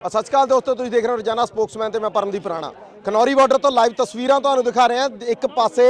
ਸਤਿ ਸ਼੍ਰੀ ਅਕਾਲ ਦੋਸਤੋ, ਤੁਸੀਂ ਦੇਖ ਰਹੇ ਹੋ ਰੋਜ਼ਾਨਾ ਸਪੋਕਸਮੈਨ ਤੇ ਮੈਂ ਪਰਮਦੀਪ ਰਾਣਾ। ਖਨੌਰੀ ਬਾਰਡਰ ਤੋਂ ਲਾਈਵ ਤਸਵੀਰਾਂ ਤੁਹਾਨੂੰ ਦਿਖਾ ਰਹੇ। ਹਾਂ ਇੱਕ ਪਾਸੇ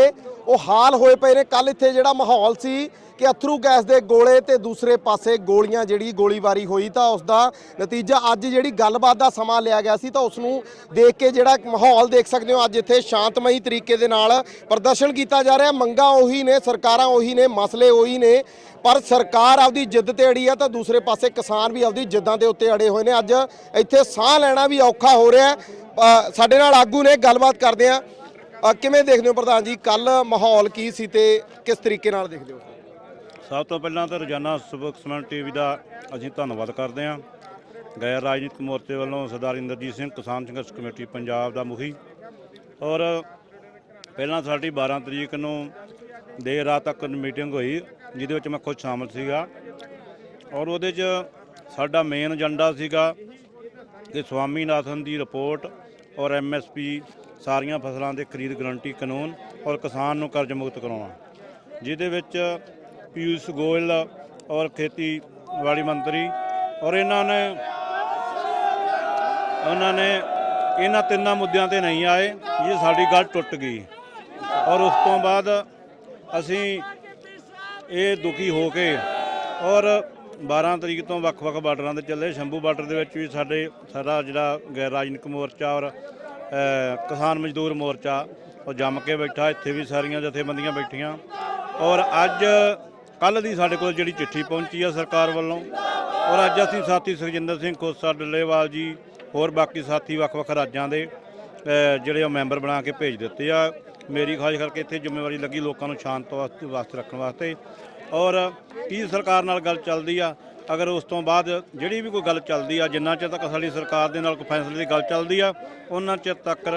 ਉਹ ਹਾਲ ਹੋਏ ਪਏ ਨੇ। ਕੱਲ ਇੱਥੇ ਜਿਹੜਾ ਮਾਹੌਲ ਸੀ ਕਿ ਅਥਰੂ ਗੈਸ ਦੇ ਗੋਲੇ ਤੇ ਦੂਸਰੇ ਪਾਸੇ ਗੋਲੀਆਂ ਜਿਹੜੀ ਗੋਲੀਬਾਰੀ ਹੋਈ ਤਾਂ ਉਸ ਦਾ ਨਤੀਜਾ ਅੱਜ ਜਿਹੜੀ ਗੱਲਬਾਤ ਦਾ ਸਮਾਂ ਲਿਆ ਗਿਆ ਸੀ ਤਾਂ ਉਸ ਨੂੰ ਦੇਖ ਕੇ ਜਿਹੜਾ ਮਾਹੌਲ ਦੇਖ ਸਕਦੇ ਹੋ, ਅੱਜ ਇੱਥੇ ਸ਼ਾਂਤਮਈ ਤਰੀਕੇ ਦੇ ਨਾਲ ਪ੍ਰਦਰਸ਼ਨ ਕੀਤਾ ਜਾ ਰਿਹਾ। ਮੰਗਾਂ ਉਹੀ ਨੇ, ਸਰਕਾਰਾਂ ਉਹੀ ਨੇ, ਮਸਲੇ ਉਹੀ ਨੇ, ਪਰ ਸਰਕਾਰ ਆਪਦੀ ਜਿੱਦ ਤੇ ਅੜੀ ਆ ਤਾਂ ਦੂਸਰੇ ਪਾਸੇ ਕਿਸਾਨ ਵੀ ਆਪਦੀ ਜਿੱਦਾਂ ਦੇ ਉੱਤੇ ਅੜੇ ਹੋਏ ਨੇ। ਅੱਜ ਇੱਥੇ ਸਾਹ ਲੈਣਾ ਵੀ ਔਖਾ ਹੋ ਰਿਹਾ। ਸਾਡੇ ਨਾਲ ਆਗੂ ਨੇ, ਗੱਲਬਾਤ ਕਰਦੇ ਆ ਅ, ਕਿਵੇਂ ਦੇਖਦੇ ਹੋ ਪ੍ਰਧਾਨ ਜੀ? ਕੱਲ ਮਾਹੌਲ ਕੀ ਸੀ ਤੇ ਕਿਸ ਤਰੀਕੇ ਨਾਲ ਦੇਖਦੇ ਹੋ? ਸਭ ਤੋਂ ਪਹਿਲਾਂ ਤਾਂ ਰੋਜ਼ਾਨਾ ਸਪੋਕਸਮੈਨ ਟੀਵੀ ਦਾ ਅਸੀਂ ਧੰਨਵਾਦ ਕਰਦੇ ਹਾਂ। ਗੈਰ ਰਾਜਨੀਤਿਕ ਮੋਰਚੇ ਵੱਲੋਂ ਸਰਦਾਰ ਇੰਦਰਜੀਤ ਸਿੰਘ ਕਿਸਾਨ ਸੰਘਰਸ਼ ਕਮੇਟੀ ਪੰਜਾਬ ਦਾ ਮੁਖੀ। ਔਰ ਪਹਿਲਾਂ ਸਾਡੀ 12 ਤਰੀਕ ਨੂੰ ਦੇਰ ਰਾਤ ਤੱਕ ਮੀਟਿੰਗ ਹੋਈ ਜਿਹਦੇ ਵਿੱਚ ਮੈਂ ਖੁਦ ਸ਼ਾਮਲ ਸੀਗਾ। ਔਰ ਉਹਦੇ 'ਚ ਸਾਡਾ ਮੇਨ ਏਜੰਡਾ ਸੀਗਾ ਕਿ ਸਵਾਮੀਨਾਥਨ ਦੀ ਰਿਪੋਰਟ ਔਰ ਐਮਐਸਪੀ ਸਾਰੀਆਂ ਫਸਲਾਂ ਦੇ ਖਰੀਦ ਗਰੰਟੀ ਕਾਨੂੰਨ ਔਰ ਕਿਸਾਨ ਨੂੰ ਕਰਜ਼ ਮੁਕਤ ਕਰਾਉਣਾ। ਜਿਹਦੇ ਵਿੱਚ ਪਿਊਸ਼ ਗੋਇਲ ਔਰ ਖੇਤੀਬਾੜੀ ਮੰਤਰੀ ਔਰ ਇਹਨਾਂ ਨੇ, ਉਹਨਾਂ ਨੇ ਇਹਨਾਂ ਤਿੰਨਾਂ ਮੁੱਦਿਆਂ ਤੇ ਨਹੀਂ ਆਏ, ਇਹ ਸਾਡੀ ਗੱਲ ਟੁੱਟ ਗਈ। ਔਰ ਉਸ ਤੋਂ ਬਾਅਦ ਅਸੀਂ ਇਹ ਦੁਖੀ ਹੋ ਕੇ ਔਰ 12 ਤਰੀਕ ਤੋਂ ਵੱਖ-ਵੱਖ ਬਾਰਡਰਾਂ ਤੇ ਚੱਲੇ। ਸ਼ੰਭੂ ਬਾਰਡਰ ਦੇ ਵਿੱਚ ਵੀ ਸਾਡੇ, ਸਾਡਾ ਜਿਹੜਾ ਗੈਰ ਰਾਜਨੀਤਿਕ ਮੋਰਚਾ ਔਰ ਕਿਸਾਨ ਮਜ਼ਦੂਰ ਮੋਰਚਾ, ਉਹ ਜੰਮ ਕੇ ਬੈਠਾ, ਇੱਥੇ ਵੀ ਸਾਰੀਆਂ ਜਥੇਬੰਦੀਆਂ ਬੈਠੀਆਂ। ਔਰ ਅੱਜ ਕੱਲ ਦੀ ਸਾਡੇ ਕੋਲ ਜਿਹੜੀ ਚਿੱਠੀ ਪਹੁੰਚੀ ਆ ਸਰਕਾਰ ਵੱਲੋਂ, ਔਰ ਅੱਜ ਅਸੀਂ ਸਾਥੀ ਸੁਖਜਿੰਦਰ ਸਿੰਘ ਖੋਸਾ, ਡੱਲੇਵਾਲ ਜੀ, ਹੋਰ ਬਾਕੀ ਸਾਥੀ ਵੱਖ-ਵੱਖ ਰਾਜਾਂ ਦੇ ਜਿਹੜੇ ਉਹ ਮੈਂਬਰ ਬਣਾ ਕੇ ਭੇਜ ਦਿੱਤੇ ਆ। ਮੇਰੀ ਖਾਸ ਕਰਕੇ ਇੱਥੇ ਜ਼ਿੰਮੇਵਾਰੀ ਲੱਗੀ ਲੋਕਾਂ ਨੂੰ ਸ਼ਾਂਤ ਵਾਸਤੇ ਵਾਸਤੇ ਰੱਖਣ ਵਾਸਤੇ। ਔਰ ਕੀ ਸਰਕਾਰ ਨਾਲ ਗੱਲ ਚੱਲਦੀ ਆ? ਅਗਰ ਉਸ ਤੋਂ ਬਾਅਦ ਜਿਹੜੀ ਵੀ ਕੋਈ ਗੱਲ ਚੱਲਦੀ ਆ, ਜਿੰਨਾ ਚਿਰ ਤੱਕ ਸਾਡੀ ਸਰਕਾਰ ਦੇ ਨਾਲ ਕੋਈ ਫੈਸਲੇ ਦੀ ਗੱਲ ਚੱਲਦੀ ਆ, ਉਹਨਾਂ ਚਿਰ ਤੱਕ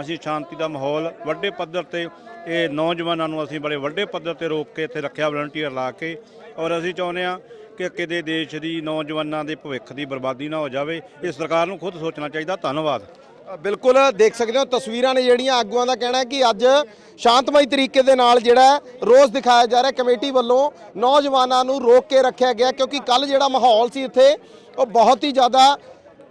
ਅਸੀਂ ਸ਼ਾਂਤੀ ਦਾ ਮਾਹੌਲ ਵੱਡੇ ਪੱਧਰ ਤੇ ਇਹ ਨੌਜਵਾਨਾਂ ਨੂੰ ਅਸੀਂ ਬੜੇ ਵੱਡੇ ਪੱਧਰ ਤੇ ਰੋਕ ਕੇ ਇੱਥੇ ਰੱਖਿਆ ਵਲੰਟੀਅਰ ਲਾ ਕੇ। ਔਰ ਅਸੀਂ ਚਾਹੁੰਦੇ ਆ ਕਿ ਕਿਤੇ ਦੇਸ਼ ਦੀ ਨੌਜਵਾਨਾਂ ਦੇ ਭਵਿੱਖ ਦੀ ਬਰਬਾਦੀ ਨਾ ਹੋ ਜਾਵੇ। ਇਹ ਸਰਕਾਰ ਨੂੰ ਖੁਦ ਸੋਚਣਾ ਚਾਹੀਦਾ। ਧੰਨਵਾਦ। ਬਿਲਕੁਲ ਦੇਖ ਸਕਦੇ ਹੋ, ਤਸਵੀਰਾਂ ਨੇ ਜਿਹੜੀਆਂ ਆਗੂਆਂ ਦਾ ਕਹਿਣਾ ਹੈ ਕਿ ਅੱਜ ਸ਼ਾਂਤਮਈ ਤਰੀਕੇ ਦੇ ਨਾਲ ਜਿਹੜਾ ਰੋਸ ਦਿਖਾਇਆ ਜਾ ਰਿਹਾ, ਕਮੇਟੀ ਵੱਲੋਂ ਨੌਜਵਾਨਾਂ ਨੂੰ ਰੋਕ ਕੇ ਰੱਖਿਆ ਗਿਆ, ਕਿਉਂਕਿ ਕੱਲ ਜਿਹੜਾ ਮਾਹੌਲ ਸੀ ਇੱਥੇ, ਉਹ ਬਹੁਤ ਹੀ ਜ਼ਿਆਦਾ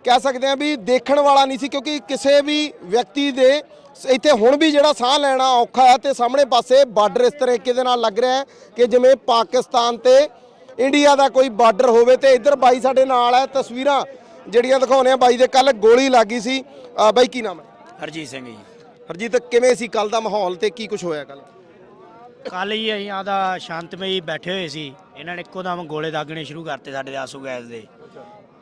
ਕਹਿ ਸਕਦੇ ਆ ਵੀ ਦੇਖਣ ਵਾਲਾ ਨਹੀਂ ਸੀ, ਕਿਉਂਕਿ ਕਿਸੇ ਵੀ ਵਿਅਕਤੀ ਦੇ ਇੱਥੇ ਹੁਣ ਵੀ ਜਿਹੜਾ ਸਾਹ ਲੈਣਾ ਔਖਾ ਹੈ ਤੇ ਸਾਹਮਣੇ ਪਾਸੇ ਬਾਰਡਰ ਇਸ ਤਰੀਕੇ ਦੇ ਨਾਲ ਲੱਗ ਰਿਹਾ ਹੈ ਕਿ ਜਿਵੇਂ ਪਾਕਿਸਤਾਨ ਤੇ ਇੰਡੀਆ ਦਾ ਕੋਈ ਬਾਰਡਰ ਹੋਵੇ ਤੇ ਇੱਧਰ ਬਾਈ ਸਾਡੇ ਨਾਲ ਹੈ, ਤਸਵੀਰਾਂ ਜਿਹੜੀਆਂ ਦਿਖਾਉਣੇ ਆ ਬਾਈ ਦੇ ਕੱਲ ਗੋਲੀ ਲੱਗੀ ਸੀ। ਅ, ਬਾਈ ਕੀ ਨਾਮ ਹੈ? ਹਰਜੀਤ ਸਿੰਘ ਜੀ। ਹਰਜੀਤ ਕਿਵੇਂ ਸੀ ਕੱਲ ਦਾ ਮਾਹੌਲ ਤੇ ਕੀ ਕੁਝ ਹੋਇਆ ਕੱਲ ਕੱਲ ਹੀ ਅਸੀਂ ਆਦਾ ਸ਼ਾਂਤਮਈ ਬੈਠੇ ਹੋਏ ਸੀ। ਇਹਨਾਂ ਨੇ ਇੱਕੋ ਦਮ ਗੋਲੇ ਦਾਗਣੇ ਸ਼ੁਰੂ ਕਰਤੇ ਸਾਡੇ ਆਸੂ ਗੈਸ ਦੇ।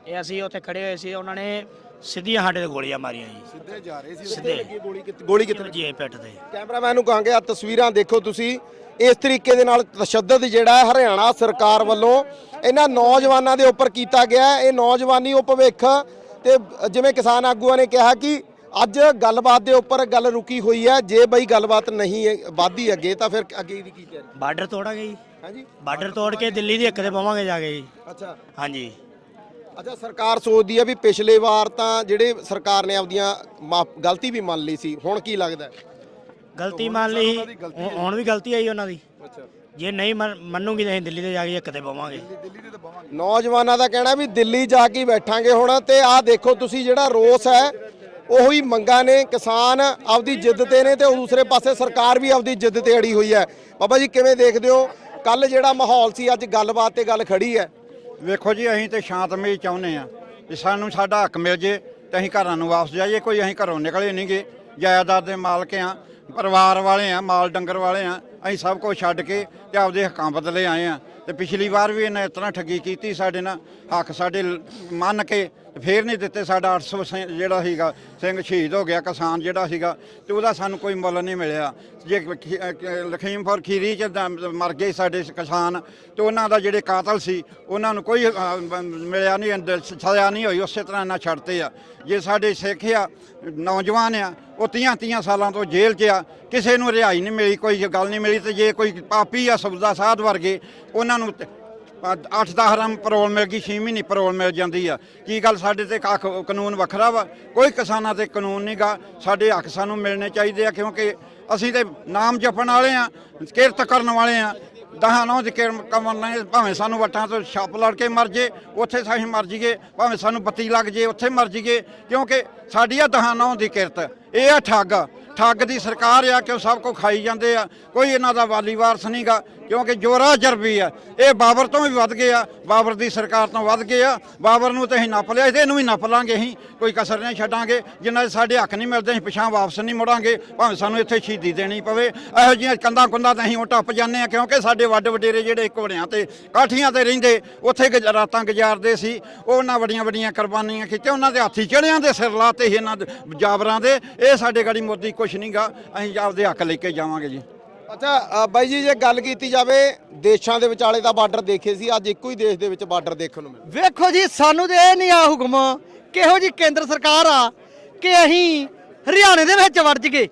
ਇਹ ਅਸੀਂ ਉੱਥੇ ਖੜੇ ਹੋਏ ਸੀ ਉਹਨਾਂ ਨੇ ਸਿੱਧੀਆਂ ਸਾਡੇ ਤੇ ਗੋਲੀਆਂ ਮਾਰੀਆਂ ਜੀ। ਸਿੱਧੇ ਜਾ ਰਹੇ ਸੀ ਸਿੱਧੇ। ਗੋਲੀ ਕਿੱਥੇ ਗੋਲੀ ਕਿੱਥੇ ਜੀ ਪਿੱਠ ਤੇ। ਕੈਮਰਾਮੈਨ ਨੂੰ ਕਹਾਂਗੇ ਆ ਤਸਵੀਰਾਂ ਦੇਖੋ ਤੁਸੀਂ। ਇਸ ਤਰੀਕੇ ਦੇ ਨਾਲ ਤਸ਼ੱਦਦ ਜਿਹੜਾ ਹੈ ਹਰਿਆਣਾ ਸਰਕਾਰ ਵੱਲੋਂ ਇਹਨਾਂ ਨੌਜਵਾਨਾਂ ਦੇ ਉੱਪਰ ਕੀਤਾ ਗਿਆ। ਇਹ ਨੌਜਵਾਨੀ ਉਹ ਭਵਿੱਖ ਤੇ ਜਿਵੇਂ ਕਿਸਾਨ ਆਗੂਆਂ ਨੇ ਕਿਹਾ ਕਿ ਅੱਜ ਗੱਲਬਾਤ ਦੇ ਉੱਪਰ ਗੱਲ ਰੁਕੀ ਹੋਈ ਹੈ। ਜੇ ਬਈ ਗੱਲਬਾਤ ਨਹੀਂ ਵੱਧਦੀ ਅੱਗੇ ਤਾਂ ਫਿਰ ਅੱਗੇ ਦੀ ਕੀ ਤਿਆਰੀ ਬਾਰਡਰ ਤੋੜਾਂਗੇ ਜੀ। ਹਾਂਜੀ। ਬਾਰਡਰ ਤੋੜ ਕੇ ਦਿੱਲੀ ਦੇ ਇੱਕ ਤੇ ਪਵਾਂਗੇ ਜਾ ਕੇ ਜੀ। ਅੱਛਾ। ਹਾਂਜੀ। ਅੱਛਾ ਸਰਕਾਰ ਸੋਚਦੀ ਹੈ ਵੀ ਪਿਛਲੇ ਵਾਰ ਤਾਂ ਜਿਹੜੇ ਸਰਕਾਰ ਨੇ ਆਪਦੀਆਂ ਗਲਤੀ ਵੀ ਮੰਨ ਲਈ ਸੀ। ਹੁਣ ਕੀ ਲੱਗਦਾ? ਗਲਤੀ ਮੰਨ ਲਈ ਹੁਣ ਵੀ ਗਲਤੀ ਆਈ ਉਹਨਾਂ ਦੀ। ਅੱਛਾ। ਜੇ ਨਹੀਂ ਮੰਨ- ਮੰਨੂਗੀ ਤਾਂ ਅਸੀਂ ਦਿੱਲੀ ਤੇ ਜਾ ਕੇ ਇੱਕ ਤੇ ਪਵਾਂਗੇ ਨੌਜਵਾਨਾਂ ਦਾ ਕਹਿਣਾ ਵੀ ਦਿੱਲੀ ਜਾ ਕੇ ਬੈਠਾਂਗੇ ਹੁਣ ਤੇ ਆਹ ਦੇਖੋ ਤੁਸੀਂ ਜਿਹੜਾ ਰੋਸ ਹੈ ਉਹੀ ਮੰਗਾਂ ਨੇ ਕਿਸਾਨ ਆਪਦੀ ਜਿੱਦ ਤੇ ਨੇ ਤੇ ਦੂਸਰੇ ਪਾਸੇ ਸਰਕਾਰ ਵੀ ਆਪਦੀ ਜਿੱਦ ਤੇ ਅੜੀ ਹੋਈ ਹੈ। ਬਾਬਾ ਜੀ ਕਿਵੇਂ ਦੇਖਦੇ ਹੋ? ਕੱਲ ਜਿਹੜਾ ਮਾਹੌਲ ਸੀ ਅੱਜ ਗੱਲਬਾਤ ਤੇ ਗੱਲ ਖੜੀ ਹੈ। ਵੇਖੋ ਜੀ ਅਸੀਂ ਤੇ ਸ਼ਾਂਤਮਈ ਚਾਹੁੰਦੇ ਆ ਕਿ ਸਾਨੂੰ ਸਾਡਾ ਹੱਕ ਮਿਲ ਜੇ ਤੇ ਅਸੀਂ ਘਰਾਂ ਨੂੰ ਵਾਪਸ ਜਾਈਏ ਕੋਈ ਅਸੀਂ ਘਰੋਂ ਨਿਕਲੇ ਨਹੀਂਗੇ ਜਾਇਦਾਦ ਦੇ ਮਾਲਕ ਆ ਪਰਿਵਾਰ ਵਾਲੇ ਆ, ਮਾਲ ਡੰਗਰ ਵਾਲੇ ਆ, ਅਸੀਂ ਸਭ ਕੁਝ ਛੱਡ ਕੇ ਤੇ ਆਪਦੇ ਹੱਕਾਂ ਬਦਲੇ ਆਏ ਆ। ਤੇ ਪਿਛਲੀ ਵਾਰ ਵੀ ਇਹਨਾਂ ਇਸ ਤਰ੍ਹਾਂ ਠੱਗੀ ਕੀਤੀ ਸਾਡੇ ਨਾਲ, ਹੱਕ ਸਾਡੇ ਮੰਨ ਕੇ ਫੇਰ ਨਹੀਂ ਦਿੱਤੇ ਸਾਡਾ 800 ਸਿੰਘ ਜਿਹੜਾ ਸੀਗਾ ਸਿੰਘ ਸ਼ਹੀਦ ਹੋ ਗਿਆ ਕਿਸਾਨ ਜਿਹੜਾ ਸੀਗਾ ਤੇ ਉਹਦਾ ਸਾਨੂੰ ਕੋਈ ਮੁੱਲ ਨਹੀਂ ਮਿਲਿਆ। ਜੇ ਖੀ- ਅਹ ਕ- ਲਖੀਮਪੁਰ ਖੀਰੀ ਚ ਦ- ਮਰ ਗਏ ਸਾਡੇ ਕਿਸਾਨ ਤੇ ਉਹਨਾਂ ਦਾ ਜਿਹੜੇ ਕਾਤਲ ਸੀ ਉਹਨਾਂ ਨੂੰ ਕੋਈ ਅਹ, ਬ- ਮਿਲਿਆ ਨਹੀਂ ਅੰਦਰ ਸ- ਸਜ਼ਾ ਨਹੀਂ ਹੋਈ ਉਸੇ ਤਰ੍ਹਾਂ ਨਾਲ ਛੱਡਤੇ ਆ। ਜੇ ਸਾਡੇ ਸਿੱਖ ਆ ਨੌਜਵਾਨ ਆ ਉਹ ਤੀਆਂ ਤੀਆਂ ਸਾਲਾਂ ਤੋਂ ਜੇਲ੍ਹ 'ਚ ਆ ਕਿਸੇ ਨੂੰ ਰਿਹਾਈ ਨਹੀਂ ਮਿਲੀ ਕੋਈ ਗੱਲ ਨਹੀਂ ਮਿਲੀ ਤੇ ਜੇ ਕੋਈ ਪਾਪੀ ਆ ਸਬਦਾ ਸਾਧ ਵਰਗੇ ਉਹਨਾਂ ਨੂੰ 8-10 ਰਮ ਪਰੋਲ ਮਿਲ ਗਈ 6 ਮਹੀਨੇ ਪਰੋਲ ਮਿਲ ਜਾਂਦੀ ਆ। ਕੀ ਗੱਲ ਸਾਡੇ ਤੇ ਕੱਖ ਕਾਨੂੰਨ ਵੱਖਰਾ ਵਾ? ਕੋਈ ਕਿਸਾਨਾਂ ਤੇ ਕਾਨੂੰਨ ਨਹੀਂਗਾ ਸਾਡੇ ਹੱਕ ਸਾਨੂੰ ਮਿਲਣੇ ਚਾਹੀਦੇ ਆ, ਕਿਉਂਕਿ ਅਸੀਂ ਤੇ ਨਾਮ ਜਪਣ ਵਾਲੇ ਆ, ਕਿਰਤ ਕਰਨ ਵਾਲੇ ਆ। ਦਹਾਂ ਨੌ ਦੇ ਕਮਨ ਭਾਵੇਂ ਸਾਨੂੰ ਵਟਾਂ ਤੋਂ ਛਾਪ ਲੜ ਕੇ ਮਰ ਜੇ, ਉੱਥੇ ਅਸੀਂ ਮਰ ਜੀਏ, ਭਾਵੇਂ ਸਾਨੂੰ ਬੱਤੀ ਲੱਗ ਜੇ, ਉੱਥੇ ਮਰ ਜੀਏ, ਕਿਉਂਕਿ ਸਾਡੀ ਆ ਦਹਾਂ ਨੌ ਦੀ ਕਿਰਤ। ਇਹ ਆ ਠੱਗ। ਠੱਗ ਦੀ ਸਰਕਾਰ ਆ ਕਿ ਉਹ ਸਭ ਕੋ ਖਾਈ ਜਾਂਦੇ ਆ। ਕੋਈ ਇਹਨਾਂ ਦਾ ਵਾਲੀ ਵਾਰਸ ਨਹੀਂਗਾ ਕਿਉਂਕਿ ਜੋਰਾ ਚਰਬੀ ਆ, ਇਹ ਬਾਬਰ ਤੋਂ ਵੀ ਵੱਧ ਗਏ ਆ, ਬਾਬਰ ਦੀ ਸਰਕਾਰ ਤੋਂ ਵੱਧ ਗਏ ਆ। ਬਾਬਰ ਨੂੰ ਤੇ ਅਸੀਂ ਨੱਪ ਲਿਆ ਤੇ ਇਹਨੂੰ ਵੀ ਨੱਪ ਲਾਂਗੇ ਅਸੀਂ, ਕੋਈ ਕਸਰ ਨਹੀਂ ਛੱਡਾਂਗੇ। ਜਿੰਨਾ ਚਿਰ ਸਾਡੇ ਹੱਕ ਨਹੀਂ ਮਿਲਦੇ, ਅਸੀਂ ਪਿਛਾਂ ਵਾਪਸ ਨਹੀਂ ਮੁੜਾਂਗੇ। ਭਾਵੇਂ ਸਾਨੂੰ ਇੱਥੇ ਸ਼ਹੀਦੀ ਦੇਣੀ ਪਵੇ। ਇਹੋ ਜਿਹੀਆਂ ਕੰਧਾਂ ਕੁੰਧਾਂ ਤੇ ਅਸੀਂ ਉਹ ਟੱਪ ਜਾਂਦੇ ਆ ਕਿਉਂਕਿ ਸਾਡੇ ਵੱਡ ਵਡੇਰੇ ਜਿਹੜੇ ਘੋੜਿਆਂ ਤੇ ਕਾਠੀਆਂ ਤੇ ਰਹਿੰਦੇ, ਉੱਥੇ ਗੁਜ਼- ਰਾਤਾਂ ਗੁਜ਼ਾਰਦੇ ਸੀ। ਉਹਨਾਂ ਵੱਡੀਆਂ ਵੱਡੀਆਂ ਕੁਰਬਾਨੀਆਂ ਕੀਤੀਆਂ, ਉਹਨਾਂ ਦੇ ਹਾਥੀ ਚੜਿਆਂ ਦੇ ਸਿਰ ਲਾਤੇ ਸੀ, ਇਹਨਾਂ ਜਾਬਰਾਂ ਦੇ। ਇਹ ਸਾਡੇ ਗਾੜੀ ਮੋਦੀ ਕੁਛ ਨਹੀਂਗਾ ਅਸੀਂ ਆਪਦੇ ਹੱਕ ਲੈ ਕੇ ਜਾਵਾਂਗੇ ਜੀ। ਅੱਛਾ ਅ, ਬਾਈ ਜੀ ਜੇ ਗੱਲ ਕੀਤੀ ਜਾਵੇ ਦੇਸ਼ਾਂ ਦੇ ਵਿਚਾਲੇ ਦਾ ਬਾਰਡਰ ਦੇਖੇ ਸੀ ਅੱਜ ਇੱਕੋ ਹੀ ਦੇਸ਼ ਦੇ ਵਿੱਚ ਬਾਰਡਰ ਦੇਖਣ ਨੂੰ ਮਿਲਿਆ। ਵੇਖੋ ਜੀ ਸਾਨੂੰ ਤੇ ਇਹ ਨਹੀਂ ਆ ਹੁਕਮ ਕਿਹੋ ਜੀ ਕੇਂਦਰ ਸਰਕਾਰ ਆ ਕਿ ਅਸੀਂ ਹਰਿਆਣੇ ਦੇ ਵਿੱਚ ਵੜ ਜਗੇ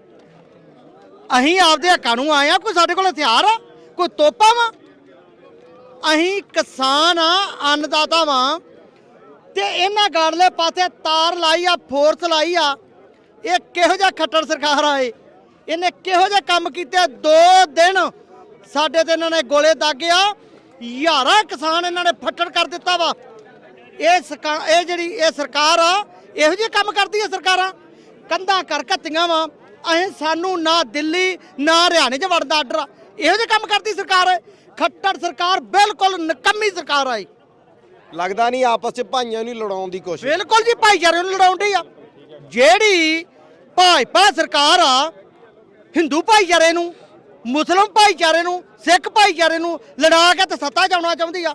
ਅਸੀਂ ਆਪਦੇ ਹੱਕਾਂ ਨੂੰ ਆਏ ਆ ਕੋਈ ਸਾਡੇ ਕੋਲ ਹਥਿਆਰ ਆ ਕੋਈ ਤੋਪਾ ਵਾ। ਅਸੀਂ ਕਿਸਾਨ ਆ ਅੰਨਦਾਤਾ ਵਾਂ। ਤੇ ਇਹਨਾਂ ਗਾੜਲੇ ਪਾਸੇ ਤਾਰ ਲਾਈ ਆ ਫੋਰਸ ਲਾਈ ਆ। ਇਹ ਕਿਹੋ ਜਿਹਾ ਖੱਟੜ ਸਰਕਾਰ ਆ ਇਹ? ਇਹਨੇ ਕਿਹੋ ਜਿਹਾ ਕੰਮ ਕੀਤੇ? ਦੋ ਦਿਨ ਸਾਡੇ ਤੇ ਇਹਨਾਂ ਨੇ ਗੋਲੇ ਦਾਗਿਆ। ਹਜ਼ਾਰਾਂ ਕਿਸਾਨ ਇਹਨਾਂ ਨੇ ਫੱਟੜ ਕਰ ਦਿੱਤਾ ਵਾ। ਇਹ ਸਰਕਾਰ ਇਹ ਜਿਹੜੀ ਇਹ ਸਰਕਾਰ ਆ ਇਹੋ ਜਿਹੇ ਕੰਮ ਕਰਦੀ ਹੈ ਸਰਕਾਰਾਂ? ਕੰਧਾਂ ਕਰ ਘੱਤੀਆਂ ਵਾ। ਅਸੀਂ ਸਾਨੂੰ ਨਾ ਦਿੱਲੀ ਨਾ ਹਰਿਆਣੇ 'ਚ ਵੜਨ ਦਾ ਆਰਡਰ ਆ। ਇਹੋ ਜਿਹੇ ਕੰਮ ਕਰਦੀ ਸਰਕਾਰ? ਹੈ ਖੱਟੜ ਸਰਕਾਰ ਬਿਲਕੁਲ ਨਕੰਮੀ ਸਰਕਾਰ ਆਈ ਲੱਗਦਾ ਨਹੀਂ ਆਪਸ 'ਚ ਭਾਈਆਂ ਨੂੰ ਲੜਾਉਣ ਦੀ ਕੋਸ਼ਿਸ਼। ਬਿਲਕੁਲ ਜੀ ਭਾਈਚਾਰੇ ਨੂੰ ਲੜਾਉਂਦੀ ਆ। ਜਿਹੜੀ ਭਾਜਪਾ ਸਰਕਾਰ ਆ ਹਿੰਦੂ ਭਾਈਚਾਰੇ ਨੂੰ, ਮੁਸਲਮ ਭਾਈਚਾਰੇ ਨੂੰ, ਸਿੱਖ ਭਾਈਚਾਰੇ ਨੂੰ ਲੜਾ ਕੇ ਤੇ ਸੱਤਾ ਜਾਉਣਾ ਚਾਹੁੰਦੀ ਆ।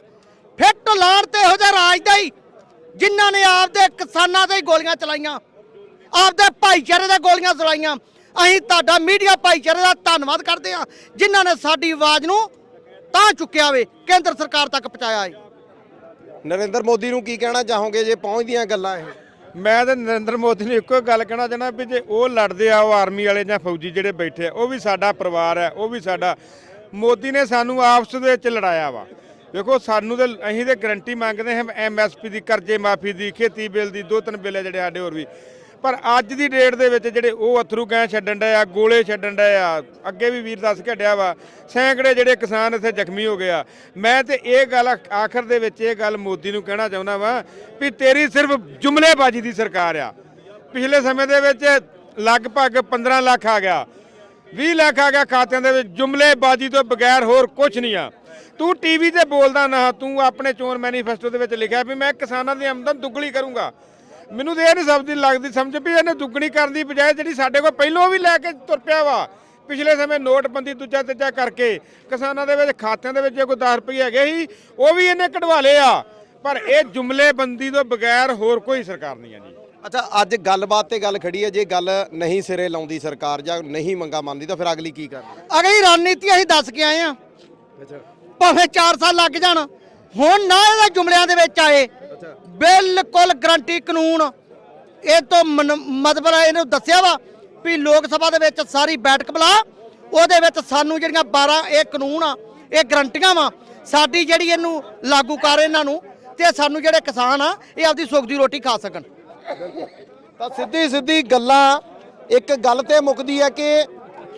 ਫਿੱਟ ਲਾਣ ਤੇ ਇਹੋ ਜਿਹਾ ਰਾਜ ਦਾ ਹੀ ਜਿਨ੍ਹਾਂ ਨੇ ਆਪਦੇ ਕਿਸਾਨਾਂ ਤੇ ਗੋਲੀਆਂ ਚਲਾਈਆਂ, ਆਪਦੇ ਭਾਈਚਾਰੇ ਦੇ ਗੋਲੀਆਂ ਚਲਾਈਆਂ, ਅਸੀਂ ਤੁਹਾਡਾ ਮੀਡੀਆ ਭਾਈਚਾਰੇ ਦਾ ਧੰਨਵਾਦ ਕਰਦੇ ਆ ਜਿਨ੍ਹਾਂ ਨੇ ਸਾਡੀ ਆਵਾਜ਼ ਨੂੰ ਤਾਂ ਚੁੱਕਿਆ ਵੇ ਕੇਂਦਰ ਸਰਕਾਰ ਤੱਕ ਪਹੁੰਚਾਇਆ ਏ ਨਰਿੰਦਰ ਮੋਦੀ ਨੂੰ ਕੀ ਕਹਿਣਾ ਚਾਹੋਗੇ ਜੇ ਪਹੁੰਚਦੀਆਂ ਗੱਲਾਂ ਇਹ? ਮੈਂ ਤਾਂ ਨਰਿੰਦਰ ਮੋਦੀ ਨੂੰ ਇੱਕੋ ਗੱਲ ਕਹਿਣਾ ਚਾਹਣਾ ਵੀ ਜੇ ਉਹ ਲੜਦੇ ਆ, ਉਹ ਆਰਮੀ ਵਾਲੇ ਜਾਂ ਫੌਜੀ ਜਿਹੜੇ ਬੈਠੇ ਆ, ਉਹ ਵੀ ਸਾਡਾ ਪਰਿਵਾਰ ਹੈ, ਉਹ ਵੀ ਸਾਡਾ। ਮੋਦੀ ਨੇ ਸਾਨੂੰ ਆਪਸ ਦੇ ਵਿੱਚ ਲੜਾਇਆ ਵਾ। ਦੇਖੋ, ਸਾਨੂੰ ਤੇ ਅਸੀਂ ਤੇ ਗਰੰਟੀ ਮੰਗਦੇ ਹਾਂ ਐਮਐਸਪੀ ਦੀ, ਕਰਜ਼ੇ ਮਾਫੀ ਦੀ, ਖੇਤੀ ਬਿੱਲ ਦੀ, ਦੋ ਤਿੰਨ ਬਿੱਲ ਆ ਜਿਹੜੇ ਸਾਡੇ ਹੋਰ ਵੀ। ਪਰ ਅੱਜ ਦੀ ਡੇਟ ਦੇ ਵਿੱਚ ਜਿਹੜੇ ਉਹ ਅਥਰੂ ਗੈਂ ਛੱਡਣ ਡਏ ਆ, ਗੋਲੇ ਛੱਡਣ ਡਏ ਆ, ਅੱਗੇ ਵੀ ਵੀਰ ਦੱਸ ਕੇ ਵਾ, ਸੈਂਕੜੇ ਜਿਹੜੇ ਕਿਸਾਨ ਇੱਥੇ ਜ਼ਖਮੀ ਹੋ ਗਏ ਆ। ਮੈਂ ਤੇ ਇਹ ਗੱਲ ਆਖਰ ਦੇ ਵਿੱਚ ਇਹ ਗੱਲ ਮੋਦੀ ਨੂੰ ਕਹਿਣਾ ਚਾਹੁੰਦਾ ਵਾਂ ਵੀ ਤੇਰੀ ਸਿਰਫ ਜੁਮਲੇਬਾਜ਼ੀ ਦੀ ਸਰਕਾਰ ਆ। ਪਿਛਲੇ ਸਮੇਂ ਦੇ ਵਿੱਚ ਲਗਭਗ 15 ਲੱਖ ਆ ਗਿਆ। 20 ਲੱਖ ਆ ਗਿਆ ਖਾਤਿਆਂ ਦੇ ਵਿੱਚ, ਜੁਮਲੇਬਾਜ਼ੀ ਤੋਂ ਬਗੈਰ ਹੋਰ ਕੁਝ ਨਹੀਂ ਆ। ਤੂੰ ਟੀਵੀ ਤੇ ਬੋਲਦਾ ਨਾ, ਤੂੰ ਆਪਣੇ ਚੋਣ ਮੈਨੀਫੈਸਟੋ ਦੇ ਵਿੱਚ ਲਿਖਿਆ ਵੀ ਮੈਂ ਕਿਸਾਨਾਂ ਦੀ ਆਮਦਨ ਦੁੱਗਣੀ ਕਰੂੰਗਾ। ਮੈਨੂੰ ਤੇ ਇਹ ਨਹੀਂ ਸਮਝਦੀ ਲੱਗਦੀ ਸਮਝ ਵੀ ਇਹਨੇ ਦੁੱਗਣੀ ਕਰਨ ਦੀ ਬਜਾਏ ਜਿਹੜੀ ਸਾਡੇ ਕੋਲ ਪਹਿਲੋਂ ਵੀ ਲੈ ਕੇ ਤੁਰ ਪਿਆ ਵਾ। ਪਿਛਲੇ ਸਮੇਂ ਨੋਟਬੰਦੀ ਦੂਜਾ ਤੀਜਾ ਕਰਕੇ ਕਿਸਾਨਾਂ ਦੇ ਵਿੱਚ ਖਾਤਿਆਂ ਦੇ ਵਿੱਚ ਜੇ ਕੋਈ 10 ਰੁਪਏ ਹੈਗੇ ਸੀ ਉਹ ਵੀ ਇਹਨੇ ਕਢਵਾ ਲਏ ਆ। ਪਰ ਇਹ ਜੁਮਲੇਬੰਦੀ ਤੋਂ ਬਗੈਰ ਹੋਰ ਕੋਈ ਸਰਕਾਰ ਨਹੀਂ ਆ ਜੀ। ਅੱਛਾ ਅੱਜ ਗੱਲਬਾਤ ਤੇ ਗੱਲ ਖੜੀ ਹੈ ਜੇ ਗੱਲ ਨਹੀਂ ਸਿਰੇ ਲਾਉਂਦੀ ਸਰਕਾਰ ਜਾਂ ਨਹੀਂ ਮੰਗਾ ਮੰਨਦੀ ਤਾਂ ਫਿਰ ਅਗਲੀ ਕੀ ਕਰਨੀ? ਅਗਲੀ ਰਣਨੀਤੀ ਅਸੀਂ ਦੱਸ ਕੇ ਆਏ ਆ ਅੱਛਾ। ਭਾਵੇਂ 4 ਸਾਲ ਲੱਗ ਜਾਣ ਹੁਣ ਨਾ ਇਹਦੇ ਜੁਮਲਿਆਂ ਦੇ ਵਿੱਚ ਆਏ। ਬਿਲਕੁਲ ਗਰੰਟੀ ਕਾਨੂੰਨ। ਇਹ ਤੋਂ ਮਨ- ਮਤਲਬ ਇਹਨੂੰ ਦੱਸਿਆ ਵਾ ਵੀ ਲੋਕ ਸਭਾ ਦੇ ਵਿੱਚ ਸਾਰੀ ਬੈਠਕ ਬੁਲਾ। ਉਹਦੇ ਵਿੱਚ ਸਾਨੂੰ ਜਿਹੜੀਆਂ 12 ਇਹ ਕਾਨੂੰਨ ਆ, ਇਹ ਗਰੰਟੀਆਂ ਵਾ, ਸਾਡੀ ਜਿਹੜੀ ਇਹਨੂੰ ਲਾਗੂ ਕਰ ਇਹਨਾਂ ਨੂੰ ਤੇ ਸਾਨੂੰ ਜਿਹੜੇ ਕਿਸਾਨ ਆ, ਇਹ ਆਪਦੀ ਸੁੱਖ ਦੀ ਰੋਟੀ ਖਾ ਸਕਣ। ਤਾਂ ਸਿੱਧੀ ਸਿੱਧੀ ਗੱਲਾਂ ਇੱਕ ਗੱਲ ਤੇ ਮੁੱਕਦੀ ਹੈ ਕਿ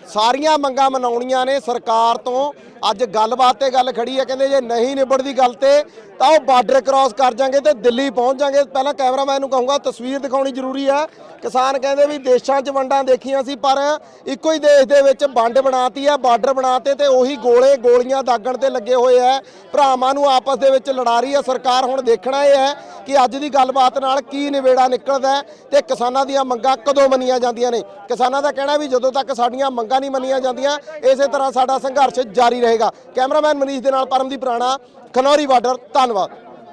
ਸਾਰੀਆਂ ਮੰਗਾਂ ਮਨਾਉਣੀਆਂ ਨੇ ਸਰਕਾਰ ਤੋਂ। ਅੱਜ ਗੱਲਬਾਤ ਤੇ ਗੱਲ ਖੜੀ ਹੈ, ਕਹਿੰਦੇ ਜੇ ਨਹੀਂ ਨਿਬੜਦੀ ਗੱਲ ਤੇ, ਤਾਂ ਉਹ ਬਾਰਡਰ ਕ੍ਰਾਸ ਕਰ ਜਾਾਂਗੇ ਤੇ ਦਿੱਲੀ ਪਹੁੰਚ ਜਾਾਂਗੇ ਪਹਿਲਾਂ ਕੈਮਰਾਮੈਨ ਨੂੰ ਕਹੂੰਗਾ, ਤਸਵੀਰ ਦਿਖਾਉਣੀ ਜ਼ਰੂਰੀ ਹੈ। ਕਿਸਾਨ ਕਹਿੰਦੇ ਵੀ ਦੇਸ਼ਾਂ 'ਚ ਵੰਡਾਂ ਦੇਖੀਆਂ ਸੀ, ਪਰ ਇੱਕੋ ਹੀ ਦੇਸ਼ ਦੇ ਵਿੱਚ ਵੰਡ ਬਣਾਤੀ ਹੈ, ਬਾਰਡਰ ਬਣਾਤੇ ਤੇ ਉਹੀ ਗੋਲੇ ਗੋਲੀਆਂ ਦਾਗਣ ਤੇ ਲੱਗੇ ਹੋਏ ਹੈ। ਭਰਾਵਾਂ ਨੂੰ ਆਪਸ ਦੇ ਵਿੱਚ ਲੜਾ ਰਹੀ ਹੈ, ਸਰਕਾਰ ਹੁਣ ਦੇਖਣਾ ਇਹ ਹੈ ਕਿ ਅੱਜ ਦੀ ਗੱਲਬਾਤ ਨਾਲ ਕੀ ਨਿਵੇੜਾ ਨਿਕਲਦਾ ਹੈ ਤੇ ਕਿਸਾਨਾਂ ਦੀਆਂ ਮੰਗਾਂ ਕਦੋਂ ਮੰਨੀਆਂ ਜਾਂਦੀਆਂ ਨੇ? ਕਿਸਾਨਾਂ ਦਾ ਕਹਿਣਾ ਵੀ ਜਦੋਂ ਤੱਕ ਸਾਡੀਆਂ ਮੰਗਾਂ ਨਹੀਂ ਮੰਨੀਆਂ ਜਾਂਦੀਆਂ, ਇਸੇ ਤਰ੍ਹਾਂ ਸਾਡਾ ਸੰਘਰਸ਼ ਜਾਰੀ ਰਹੇਗਾ। ਕੈਮਰਾਮੈਨ ਮਨੀਸ਼ ਦੇ ਨਾਲ ਪਰਮਦੀਪ ਰਾਣਾ, ਖਨੌਰੀ ਬਾਰਡਰ, ਧੰਨਵਾਦ।